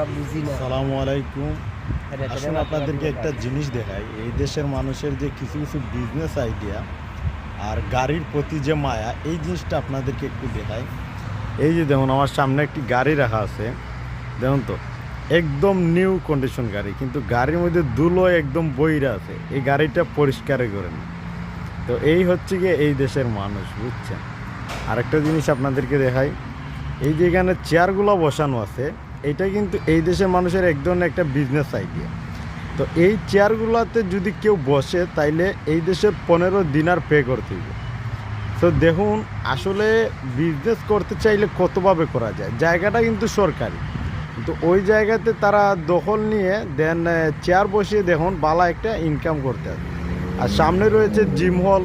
আমরা বুঝি না। সালামু আলাইকুম। এটা এটা আসুন আপনাদেরকে একটা জিনিস দেখাই। এই দেশের মানুষের যে কিছু কিছু বিজনেস আইডিয়া আর গাড়ির প্রতি যে মায়া এই জিনিসটা আপনাদেরকে একটু দেখাই। এই যে দেখুন আমার সামনে একটি গাড়ি রাখা আছে। দেখুন তো একদম নিউ কন্ডিশন গাড়ি কিন্তু গাড়ির মধ্যে ধুলো একদম বইরা আছে। এই গাড়িটা পরিষ্কার করেন। তো এই হচ্ছে গিয়ে এই দেশের মানুষ বুঝছেন? আরেকটা জিনিস আপনাদেরকে দেখাই। এই যে এখানে চেয়ারগুলো বসানো আছে এটা কিন্তু এই দেশের মানুষের এক ধরনের একটা বিজনেস আইডিয়া তো এই চেয়ারগুলোতে যদি কেউ বসে, তাইলে এই দেশের পনেরো দিনার পে করতে হবে। তো দেখুন, আসলে বিজনেস করতে চাইলে কতভাবে করা যায়? জায়গাটা কিন্তু সরকারি। কিন্তু ওই জায়গাতে তারা দখল নিয়ে দেন চেয়ার বসিয়ে দেখুন, বালা একটা ইনকাম করতে হবে। আর সামনে রয়েছে জিম হল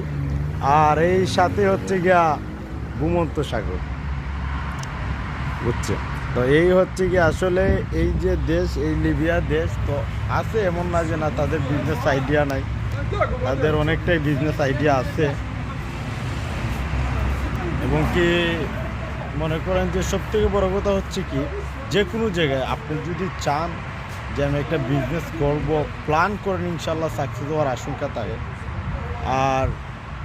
আর এই সাথে হচ্ছে গিয়া ঘুমন্ত সাগর। বুঝছে তো এই হচ্ছে কি আসলে এই যে দেশ, এই লিবিয়া দেশ, তো আছে এমন না যে না তাদের বিজনেস আইডিয়া নাই। তাদের অনেকটাই বিজনেস আইডিয়া আছে। এবং কি মনে করেন যে সব থেকে বড় কথা হচ্ছে কি, যে কোনো জায়গায় আপনি যদি চান যে আমি একটা বিজনেস করব প্ল্যান করেন ইনশাল্লাহ সাকসেস হওয়ার আশঙ্কা থাকে। আর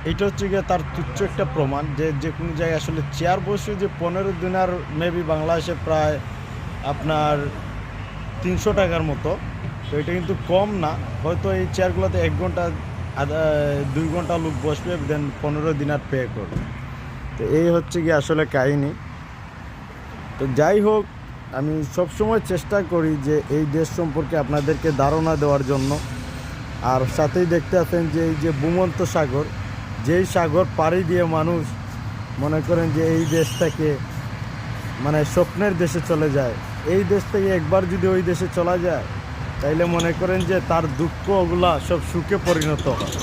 এটা হচ্ছে গিয়ে তার তুচ্ছ একটা প্রমাণ যে যে কোনো জায়গায় আসলে চেয়ার বসে যে পনেরো দিনার মেবি বাংলাদেশে প্রায় আপনার তিনশো টাকার মতো। তো এটা কিন্তু কম না। হয়তো এই চেয়ারগুলোতে এক ঘণ্টা, আধা, দুই ঘণ্টা লোক বসবে দেন পনেরো দিন আর পে করবে। তো এই হচ্ছে গিয়ে আসলে কাহিনি। তো যাই হোক, আমি সবসময় চেষ্টা করি যে এই দেশ সম্পর্কে আপনাদেরকে ধারণা দেওয়ার জন্য। আর সাথেই দেখতে আছেন যে এই যে ভূমন্ত সাগর যেই সাগর পাড়ি দিয়ে মানুষ মনে করেন যে এই দেশটাকে মানে স্বপ্নের দেশে চলে যায়, এই দেশ থেকে একবার যদি ওই দেশে চলা যায়, তাইলে মনে করেন যে তার দুঃখ ওগুলা সব সুখে পরিণত হয়।